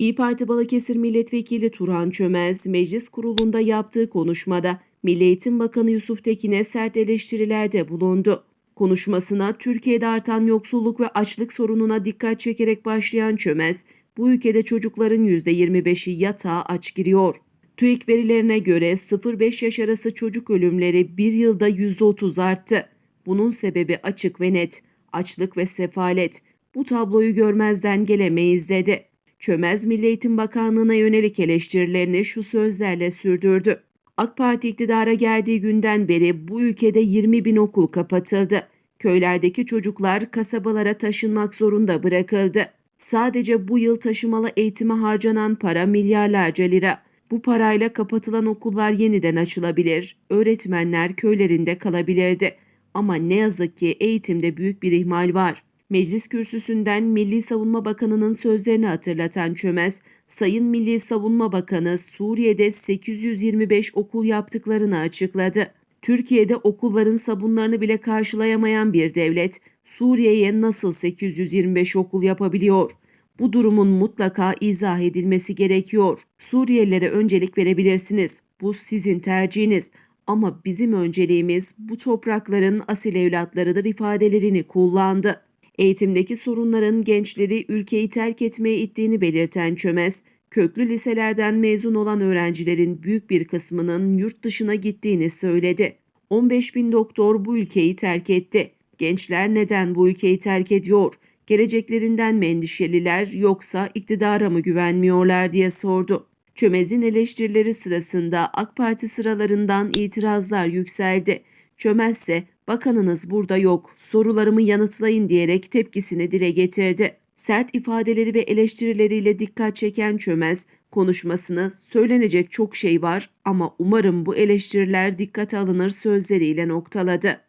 İyi Parti Balıkesir Milletvekili Turhan Çömez, meclis kurulunda yaptığı konuşmada Milli Eğitim Bakanı Yusuf Tekin'e sert eleştirilerde bulundu. Konuşmasına Türkiye'de artan yoksulluk ve açlık sorununa dikkat çekerek başlayan Çömez, bu ülkede çocukların %25'i yatağa aç giriyor. TÜİK verilerine göre 0-5 yaş arası çocuk ölümleri bir yılda %30 arttı. Bunun sebebi açık ve net. Açlık ve sefalet. Bu tabloyu görmezden gelemeyiz dedi. Çömez Milli Eğitim Bakanlığı'na yönelik eleştirilerini şu sözlerle sürdürdü. AK Parti iktidara geldiği günden beri bu ülkede 20 bin okul kapatıldı. Köylerdeki çocuklar kasabalara taşınmak zorunda bırakıldı. Sadece bu yıl taşımalı eğitime harcanan para milyarlarca lira. Bu parayla kapatılan okullar yeniden açılabilir, öğretmenler köylerinde kalabilirdi. Ama ne yazık ki eğitimde büyük bir ihmal var. Meclis kürsüsünden Milli Savunma Bakanı'nın sözlerini hatırlatan Çömez, Sayın Milli Savunma Bakanı Suriye'de 825 okul yaptıklarını açıkladı. Türkiye'de okulların sabunlarını bile karşılayamayan bir devlet, Suriye'ye nasıl 825 okul yapabiliyor? Bu durumun mutlaka izah edilmesi gerekiyor. Suriyelilere öncelik verebilirsiniz. Bu sizin tercihiniz. Ama bizim önceliğimiz bu toprakların asil evlatlarıdır ifadelerini kullandı. Eğitimdeki sorunların gençleri ülkeyi terk etmeye ittiğini belirten Çömez, köklü liselerden mezun olan öğrencilerin büyük bir kısmının yurt dışına gittiğini söyledi. 15 bin doktor bu ülkeyi terk etti. Gençler neden bu ülkeyi terk ediyor? Geleceklerinden mi endişeliler yoksa iktidara mı güvenmiyorlar diye sordu. Çömez'in eleştirileri sırasında AK Parti sıralarından itirazlar yükseldi. Çömez ise bakanınız burada yok, sorularımı yanıtlayın diyerek tepkisini dile getirdi. Sert ifadeleri ve eleştirileriyle dikkat çeken Çömez, konuşmasını söylenecek çok şey var ama umarım bu eleştiriler dikkate alınır sözleriyle noktaladı.